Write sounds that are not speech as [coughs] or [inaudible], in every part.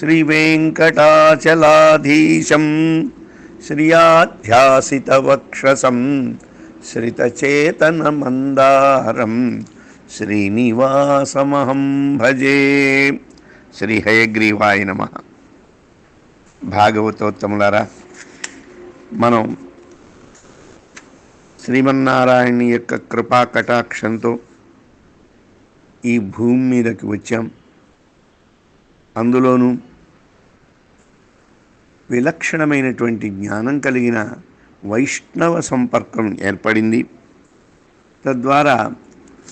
శ్రీవేంకటాచలాధీశం శ్రియాధ్యాసితవక్షసం శ్రితచేతనమందారం శ్రీనివాసమహం భజే. శ్రీ హయగ్రీవాయ నమ. భాగవతోత్తములారా మనం శ్రీమన్నారాయణ యొక్క కృపా కటాక్షంతో ఈ భూమి మీదకి వచ్చాం. అందులోనూ విలక్షణమైనటువంటి జ్ఞానం కలిగిన వైష్ణవ సంపర్కం ఏర్పడింది. తద్వారా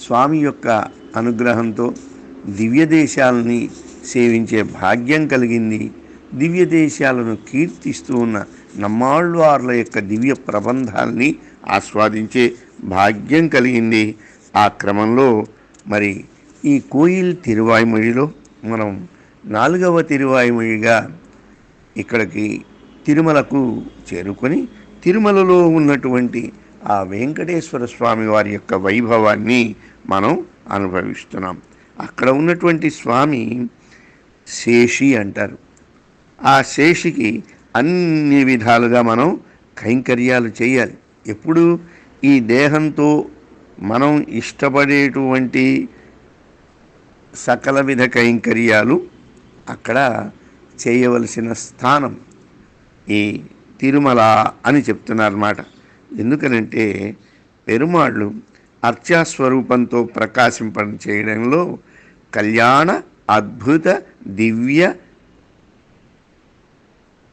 స్వామి యొక్క అనుగ్రహంతో దివ్య దేశాలని సేవించే భాగ్యం కలిగింది. దివ్య దేశాలను కీర్తిస్తూ ఉన్న నమ్మాళ్ళవార్ల యొక్క దివ్య ప్రబంధాల్ని ఆస్వాదించే భాగ్యం కలిగింది. ఆ క్రమంలో మరి ఈ కోయిల్ తిరువాయిమడిలో మనం నాలుగవ తిరువాయిమొழிగా ఇక్కడికి తిరుమలకు చేరుకొని తిరుమలలో ఉన్నటువంటి ఆ వెంకటేశ్వర స్వామి వారి యొక్క వైభవాన్ని మనం అనుభవిస్తున్నాం. అక్కడ ఉన్నటువంటి స్వామి శేషి అంటారు. ఆ శేషికి అన్ని విధాలుగా మనం కైంకర్యాలు చేయాలి. ఎప్పుడు ఈ దేహంతో మనం ఇష్టపడేటువంటి సకల విధ కైంకర్యాలు అక్కడ చేయవలసిన స్థానం ఈ తిరుమల అని చెప్తున్నారన్నమాట. ఎందుకనంటే పెరుమాళ్ళు అర్చాస్వరూపంతో ప్రకాశింప చేయడంలో కళ్యాణ అద్భుత దివ్య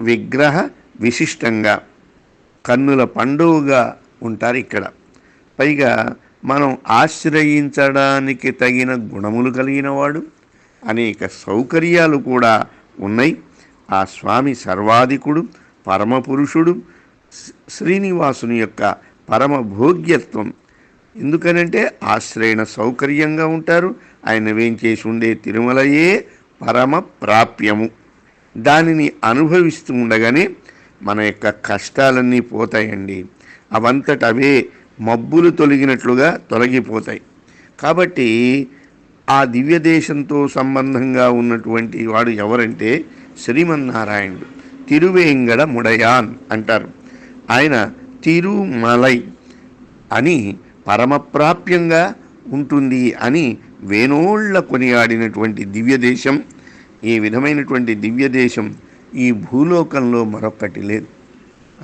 విగ్రహ విశిష్టంగా కన్నుల పండుగగా ఉంటారు ఇక్కడ. పైగా మనం ఆశ్రయించడానికి తగిన గుణములు కలిగినవాడు అనేక సౌకర్యాలు కూడా ఉన్నాయి. ఆ స్వామి సర్వాధికుడు పరమపురుషుడు శ్రీనివాసుని యొక్క పరమ భోగ్యత్వం. ఎందుకనంటే ఆశ్రయణ సౌకర్యంగా ఉంటారు. ఆయన వేంచేసి ఉండే తిరుమలయే పరమ ప్రాప్యము. దానిని అనుభవిస్తూ ఉండగానే మన యొక్క కష్టాలన్నీ పోతాయండి. అవంతట అవే మబ్బులు తొలగినట్లుగా తొలగిపోతాయి. కాబట్టి ఆ దివ్య దేశంతో సంబంధంగా ఉన్నటువంటి వాడు ఎవరంటే శ్రీమన్నారాయణుడు. తిరువేంగడ ముడయాన్ అంటారు. ఆయన తిరుమలై అని పరమప్రాప్యంగా ఉంటుంది అని వేనోళ్ళ కొనియాడినటువంటి దివ్య దేశం ఈ విధమైనటువంటి దివ్య దేశం ఈ భూలోకంలో మరొకటి లేదు.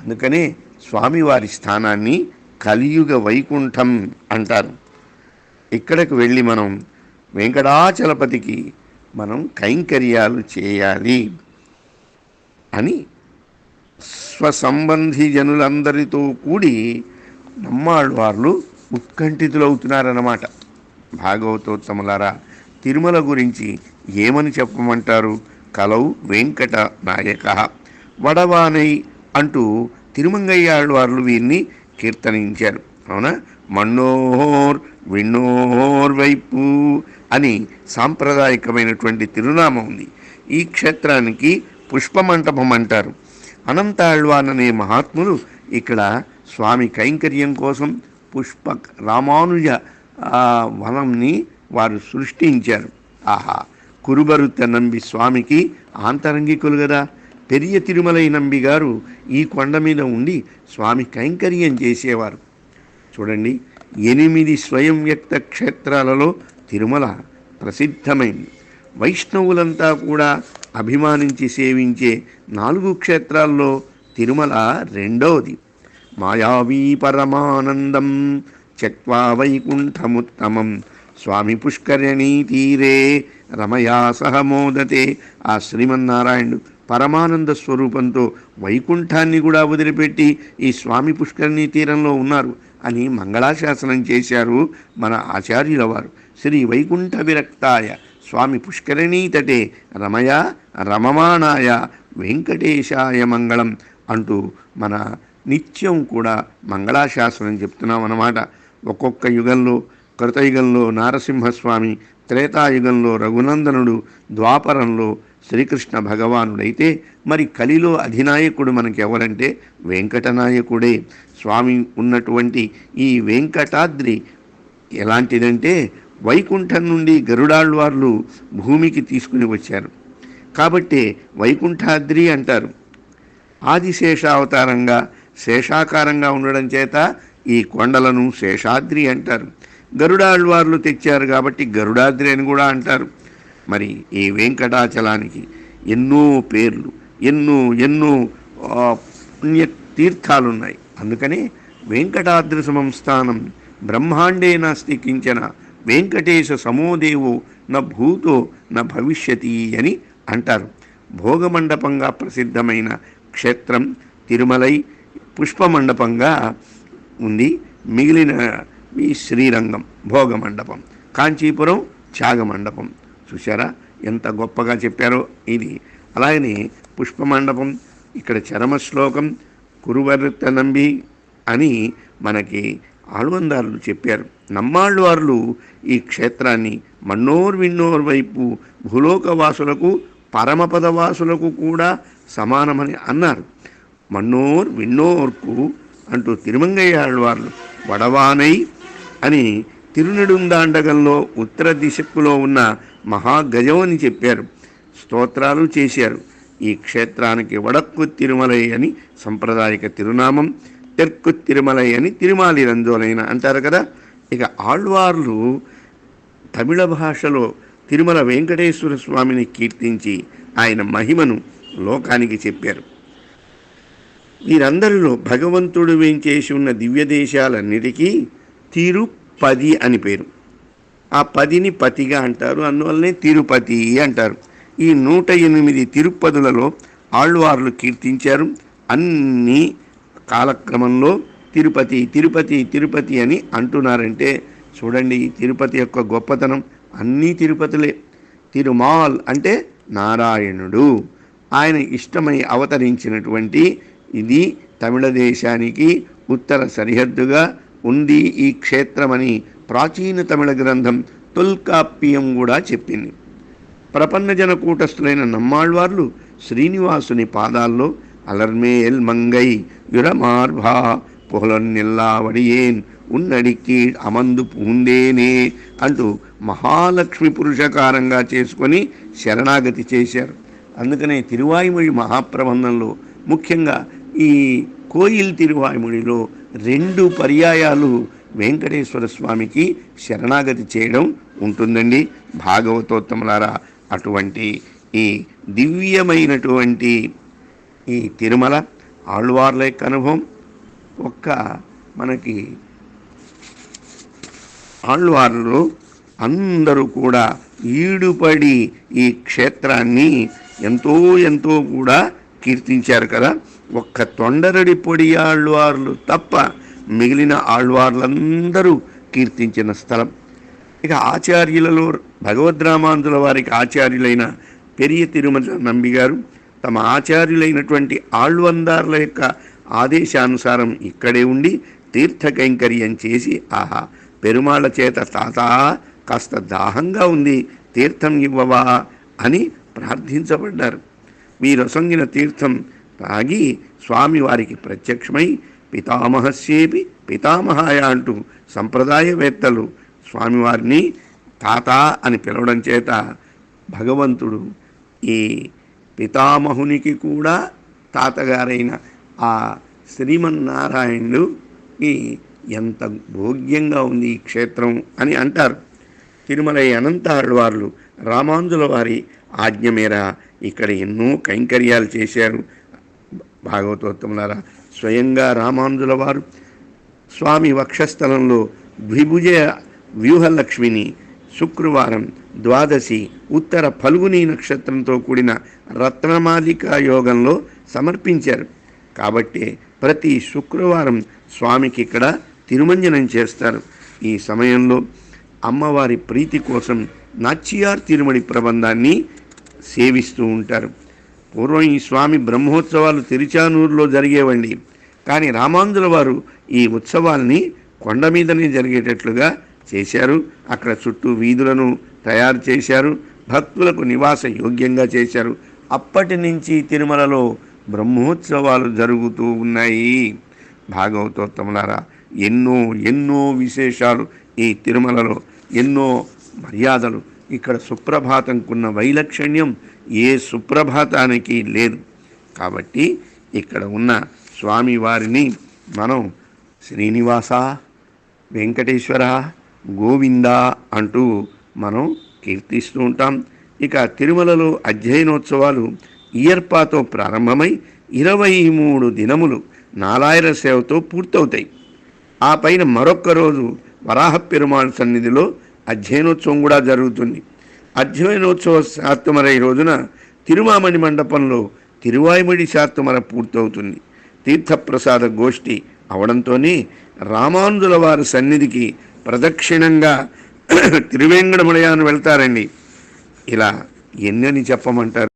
అందుకనే స్వామివారి స్థానాన్ని కలియుగ వైకుంఠం అంటారు. ఇక్కడికి వెళ్ళి మనం వెంకటాచలపతికి మనం కైంకర్యాలు చేయాలి అని స్వసంబంధి జనులందరితో కూడి నమ్మాళ్ళవార్లు ఉత్కంఠితులవుతున్నారన్నమాట. భాగవతోత్తములారా తిరుమల గురించి ఏమని చెప్పమంటారు? కలవు వెంకట నాయక. వడవానై అంటూ తిరుమంగయ్యాళ్ళవార్లు వీరిని కీర్తనించారు. అవునా? మన్నోర్ విన్నోర్ వైపు అని సాంప్రదాయకమైనటువంటి తిరునామం ఉంది. ఈ క్షేత్రానికి పుష్పమంటపం అంటారు. అనంతాళ్వాన్ అనే మహాత్ములు ఇక్కడ స్వామి కైంకర్యం కోసం పుష్ప రామానుజ వనంని వారు సృష్టించారు. ఆహా కురుబరుత నంబి స్వామికి ఆంతరంగికులు కదా పెరియ తిరుమలై నంబి గారు ఈ కొండ మీద ఉండి స్వామి కైంకర్యం చేసేవారు. చూడండి ఎనిమిది స్వయం వ్యక్త క్షేత్రాలలో తిరుమల ప్రసిద్ధమైంది. వైష్ణవులంతా కూడా అభిమానించి సేవించే నాలుగు క్షేత్రాల్లో తిరుమల రెండవది. మాయావీ పరమానందం చక్వా వైకుంఠముత్తమం స్వామి పుష్కరిణీ తీరే రమయా సహమోదతే ఆ శ్రీమన్నారాయణుడు పరమానంద స్వరూపంతో వైకుంఠాన్ని కూడా వదిలిపెట్టి ఈ స్వామి పుష్కరిణీ తీరంలో ఉన్నారు అని మంగళాశాసనం చేశారు మన ఆచార్యుల వారు. శ్రీ వైకుంఠ విరక్తాయ స్వామి పుష్కరిణీ తటే రమయ రమమాణాయ వెంకటేశాయ మంగళం అంటూ మన నిత్యం కూడా మంగళాశాసనం చెప్తున్నాం అన్నమాట. ఒక్కొక్క యుగంలో కృతయుగంలో నారసింహస్వామి త్రేతాయుగంలో రఘునందనుడు ద్వాపరంలో శ్రీకృష్ణ భగవానుడైతే మరి కలిలో అధినాయకుడు మనకి ఎవరంటే వెంకటనాయకుడే. స్వామి ఉన్నటువంటి ఈ వెంకటాద్రి ఎలాంటిదంటే వైకుంఠం నుండి గరుడాళ్వార్లు భూమికి తీసుకుని వచ్చారు. కాబట్టి వైకుంఠాద్రి అంటారు. ఆదిశేషావతారంగా శేషాకారంగా ఉండడం చేత ఈ కొండలను శేషాద్రి అంటారు. గరుడాళ్వార్లు తెచ్చారు కాబట్టి గరుడాద్రి అని కూడా అంటారు. మరి ఈ వెంకటాచలానికి ఎన్నో పేర్లు ఎన్నో ఎన్నో పుణ్యతీర్థాలున్నాయి. పుణ్య తీర్థాలున్నాయి అందుకనే వెంకటాద్రి సంస్థానం బ్రహ్మాండే నాస్తి కించన వెంకటేశ సమోదేవో నా భూతో నా భవిష్యతి అని అంటారు. భోగమండపంగా ప్రసిద్ధమైన క్షేత్రం తిరుమలై పుష్పమండపంగా ఉంది. మిగిలిన ఈ శ్రీరంగం భోగమండపం. కాంచీపురం త్యాగమండపం. చూసారా ఎంత గొప్పగా చెప్పారో ఇది. అలాగనే పుష్పమండపం ఇక్కడ చరమ శ్లోకం కురువర్త నంబి అని మనకి ఆళ్వందారులు చెప్పారు. నమ్మాళ్ళవార్లు ఈ క్షేత్రాన్ని మన్నోర్ విన్నోర్ వైపు భూలోకవాసులకు పరమపదవాసులకు కూడా సమానమని అన్నారు. మన్నోర్ విన్నోర్కు అంటూ తిరుమంగయ్య ఆళ్వార్లు వడవానై అని తిరునెడుందాండగంలో ఉత్తర దిశక్కులో ఉన్న మహాగజం అని చెప్పారు. స్తోత్రాలు చేశారు. ఈ క్షేత్రానికి వడక్కు తిరుమలై అని సంప్రదాయక తిరునామం తెర్కు తిరుమలై అని తిరుమాలి రంజోలైన అంటారు కదా ఇక ఆళ్వార్లు తమిళ భాషలో తిరుమల వెంకటేశ్వర స్వామిని కీర్తించి ఆయన మహిమను లోకానికి చెప్పారు వీరందరిలో భగవంతుడు వేంచేసి ఉన్న దివ్య దేశాలన్నిటికీ తిరుపది అని పేరు ఆ పదిని పతిగా అంటారు అందువల్లనే తిరుపతి అంటారు ఈ నూట ఎనిమిది తిరుపతులలో ఆళ్వార్లు కీర్తించారు అన్నీ కాలక్రమంలో తిరుపతి తిరుపతి తిరుపతి అని అంటున్నారంటే చూడండి తిరుపతి యొక్క గొప్పతనం అన్నీ తిరుపతులే. తిరుమాల్ అంటే నారాయణుడు. ఆయన ఇష్టమై అవతరించినటువంటి ఇది తమిళ దేశానికి ఉత్తర సరిహద్దుగా ఉంది ఈ క్షేత్రమని ప్రాచీన తమిళ గ్రంథం తొల్కాప్పియం కూడా చెప్పింది. ప్రపన్నజన కూటస్థులైన నమ్మాళ్వార్లు శ్రీనివాసుని పాదాల్లో అలర్మేల్ మంగై புகழன் పుహలన్నెల్లావడియేన్ ఉన్నడికి అమందు పూందేనే అంటూ మహాలక్ష్మి పురుషకారంగా చేసుకొని శరణాగతి చేశారు. అందుకనే తిరువాయుమొഴി మహాప్రబంధంలో ముఖ్యంగా ఈ కోయిల్ తిరువాయుమొழிలో రెండు పర్యాయాలు వెంకటేశ్వర స్వామికి శరణాగతి చేయడం ఉంటుందండి. భాగవతోత్తములారా అటువంటి ఈ దివ్యమైనటువంటి ఈ తిరుమల ఆళ్వార్ల యొక్క అనుభవం ఒక్క మనకి ఆళ్వార్లు అందరూ కూడా ఈడుపడి ఈ క్షేత్రాన్ని ఎంతో ఎంతో కూడా కీర్తించారు కదా. ఒక్క తొండరడి పొడి ఆళ్వార్లు తప్ప మిగిలిన ఆళ్వార్లందరూ కీర్తించిన స్థలం. ఇక ఆచార్యులలో భగవద్రామాంతుల వారికి ఆచార్యులైన పెరియ తిరుమల నంబి గారు తమ ఆచార్యులైనటువంటి ఆళ్వందార్ల యొక్క ఆదేశానుసారం ఇక్కడే ఉండి తీర్థ కైంకర్యం చేసి ఆహా పెరుమాళ్ళ చేత తాత కాస్త దాహంగా ఉంది తీర్థం ఇవ్వవా అని ప్రార్థించబడ్డారు. వీరొసంగిన తీర్థం తాగి స్వామివారికి ప్రత్యక్షమై పితామహస్యేపి పితామహాయ అంటూ సంప్రదాయవేత్తలు స్వామివారిని తాత అని పిలవడం చేత భగవంతుడు ఈ పితామహునికి కూడా తాతగారైన ఆ శ్రీమన్నారాయణుడికి ఎంత భోగ్యంగా ఉంది ఈ క్షేత్రం అని అంటారు. తిరుమలై అనంతాళ్వార్లు రామాంజుల వారి ఆజ్ఞ మేర ఇక్కడ ఎన్నో కైంకర్యాలు చేశారు. భాగవతోత్తములారా స్వయంగా రామాంజుల వారు స్వామి వక్షస్థలంలో ద్విభుజ వ్యూహలక్ష్మిని శుక్రవారం ద్వాదశి ఉత్తర ఫల్గుని నక్షత్రంతో కూడిన రత్నమాలిక యోగంలో సమర్పించారు. కాబట్టి ప్రతి శుక్రవారం స్వామికి ఇక్కడ తిరుమంజనం చేస్తారు. ఈ సమయంలో అమ్మవారి ప్రీతి కోసం నాచ్యార్ తిరుమడి ప్రబంధాన్ని సేవిస్తూ ఉంటారు. పూర్వం ఈ స్వామి బ్రహ్మోత్సవాలు తిరుచానూరులో జరిగేవండి. కానీ రామాంజుల వారు ఈ ఉత్సవాల్ని కొండ మీదనే జరిగేటట్లుగా చేశారు. అక్కడ చుట్టూ వీధులను తయారు చేశారు భక్తులకు నివాస యోగ్యంగా చేశారు. అప్పటి నుంచి తిరుమలలో బ్రహ్మోత్సవాలు జరుగుతూ ఉన్నాయి. భాగవతోత్తములారా ఎన్నో ఎన్నో విశేషాలు ఈ తిరుమలలో ఎన్నో మర్యాదలు. ఇక్కడ సుప్రభాతంకున్న వైలక్షణ్యం ఏ సుప్రభాతానికి లేదు. కాబట్టి ఇక్కడ ఉన్న స్వామివారిని మనం శ్రీనివాస వెంకటేశ్వర గోవింద అంటూ మనం కీర్తిస్తూ ఉంటాం. ఇక తిరుమలలో అధ్యయనోత్సవాలు ఇయర్పాతో ప్రారంభమై ఇరవై మూడు దినములు నారాయణ సేవతో పూర్తవుతాయి. ఆ పైన మరొక్క రోజు వరాహ పెరుమాళ్ సన్నిధిలో అధ్యయనోత్సవం కూడా జరుగుతుంది. అధ్యయనోత్సవ శాత్తమరై రోజున తిరుమామణి మండపంలో తిరువాయిమడి శాత్తమర పూర్తవుతుంది. తీర్థప్రసాద గోష్ఠి అవడంతోనే రామానుజుల వారి సన్నిధికి ప్రదక్షిణంగా [coughs] తిరువేంగడమలయాన్ని వెళ్తారండి. ఇలా ఎన్నని చెప్పమంటారు?